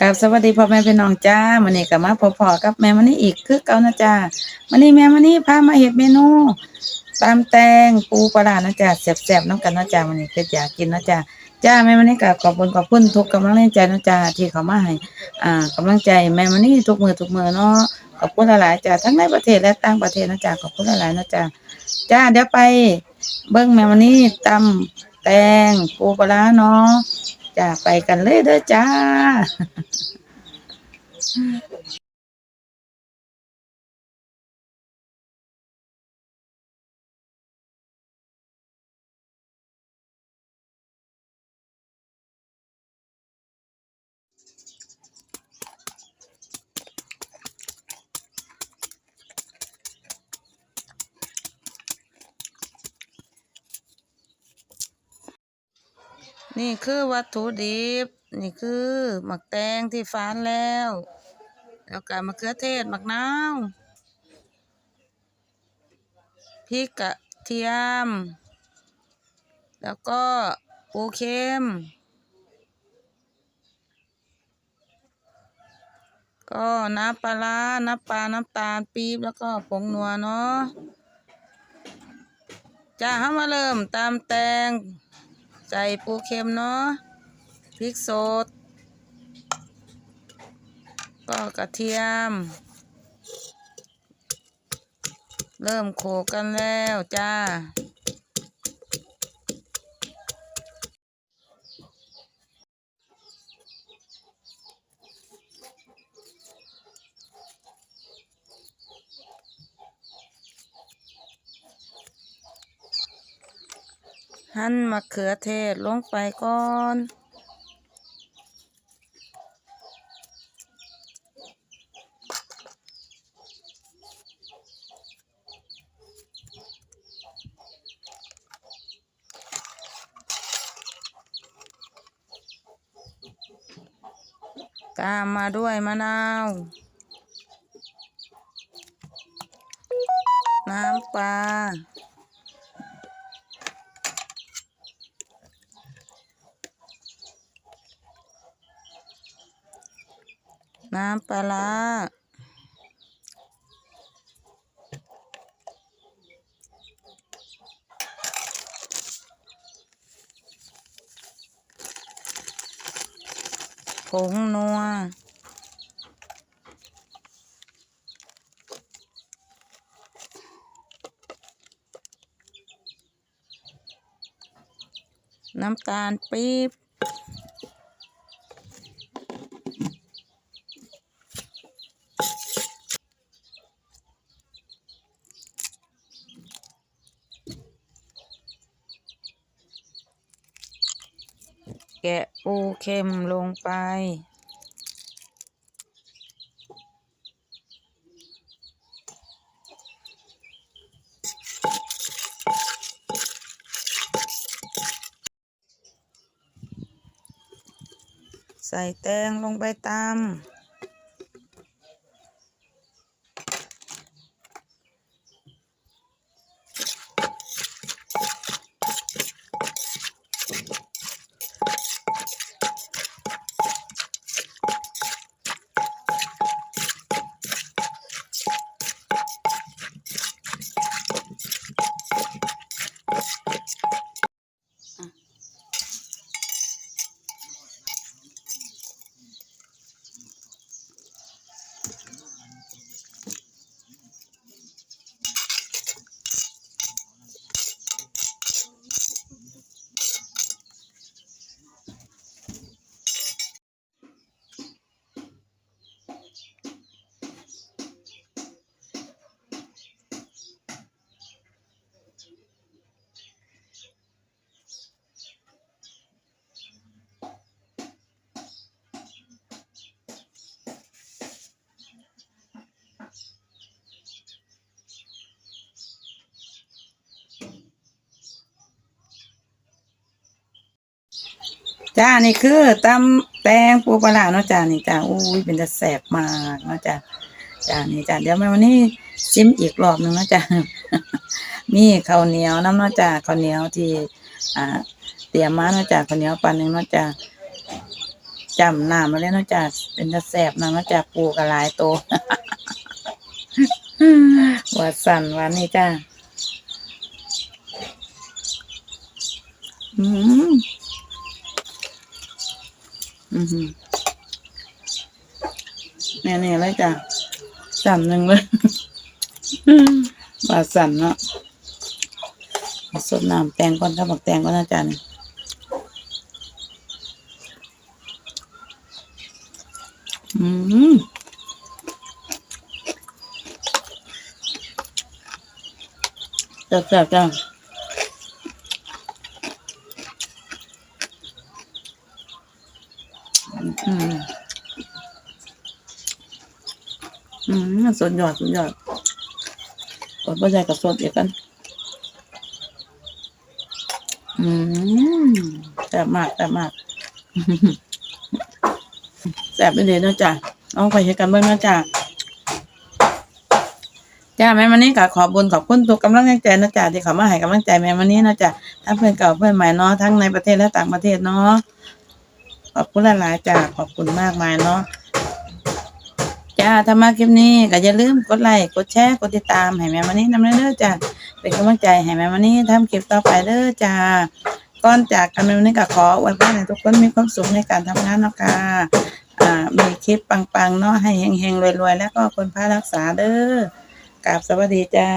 กับสวัสดีพ่อแม่พี่น้องจ้ามื้อนี้ก็มาพบพอกับแม่มื้อนี้อีกคือเก่านะจ้ามื้อนี้แม่มื้อนี้พามาเฮ็ดเมนูตำแตงปูปลาร้านะจ้าแซ่บๆน้ำกันนะจ้ามื้อนี้คืออยากกินนะจ้าจ้าแม่มื้อนี้ก็ขอบคุณขอบคุณทุกกำลังใจนะจ้าที่เขามาให้อ่ากำลังใจแม่มื้อนี้ทุกมือทุกมือเนาะขอบคุณหลายๆจ้าทั้งในประเทศและต่างประเทศนะจ้าขอบคุณหลายๆนะจ้าจ้าเดี๋ยวไปเบิ่งแม่มื้อนี้ตำแตงปูปลาร้าเนาะ จ้าไปกันเลยเด้อจ้า นี่คือวัตถุดิบ นี่คือหมักแตงที่ฝานแล้ว แล้วก็มะเขือเทศหมะนาวพริกกระเทียม แล้วก็ปูเค็ม ก็น้ำปลาร้าน้ำปลา น้ำตาลปี๊บ แล้วก็ผงนัวเนาะจ้าเฮามาเริ่มตามแตง ใส่ปูเค็มเนาะพริกสด ก็กระเทียม เริ่มโขกกันแล้วจ้า หั่นมะเขือเทศลงไปก่อน ตามมาด้วยมะนาว น้ำปลา น้ำปลาร้าผงนัว น้ำตาลปี๊บ แกะปูเค็มลงไป ใส่แตงลงไปตา จ้านี่คือตำแตงปูปลาเนาะจ้านี่จ้าอุ้ยเป็นจะแสบมากเนาะจ้าจ้านี่จ้าเดี๋ยวแม่วันนี้ชิมอีกรอบหนึ่งเนาะจ้ามีข้าวเหนียวน้ำเนาะจ้าข้าวเหนียวที่อ่าเตรียมมาเนาะจ้าข้าวเหนียวปันหนึ่งเนาะจ้าจำหน้ำมาเลยเนาะจ้ะเป็นตะแสบนะเนาะจ้ะปูกระลายโตว่าสั่นว่านี่จ้าอืม อืมแน่ๆเลยจ้ะสั่นหนึ่งเลยว่าสั่นเนาะสดน้ำแตงก่อนครับบอกแตงก่อนนะจ๊ะนี่อืมจับจับจับ อืม อืมสดยอดสดยอดกดปัจจัยกับสดเดียวกัน อืมแซ่บมากแซ่บมากแซ่บไปเลยนะจ้ะเอาไปเฮ็ดกันเบิ่งนะจ้ะจ้าแม่มันนี่ก็ขอบุญขอบคุณทุกกำลังใจนะจ๊ะที่เขามาให้กำลังใจแม่มันนี่นะจ๊ะทั้งเพื่อนเก่าเพื่อนใหม่เนาะทั้งในประเทศและต่างประเทศเนาะ อบคุณหลายๆจ้าขอบคุณมากมายเนาะจ้าถ้ามาคลิปนี้ก็อย่าลืมกดไลค์กดแชร์กดติดตามให้แม่มันนี่นำเด้อจ้าเป็นกำลังใจให้แม่มันนี่ทำคลิปต่อไปเด้อจ้าก่อนจากกันแม่มันนี่ก็ขออวยพรให้ทุกคนมีความสุขในการทำงานเนาะค่ะอ่ามีคลิปปังๆเนาะให้เฮงๆรวยๆแล้วก็คนพารักษาเด้อกราบสวัสดีจ้า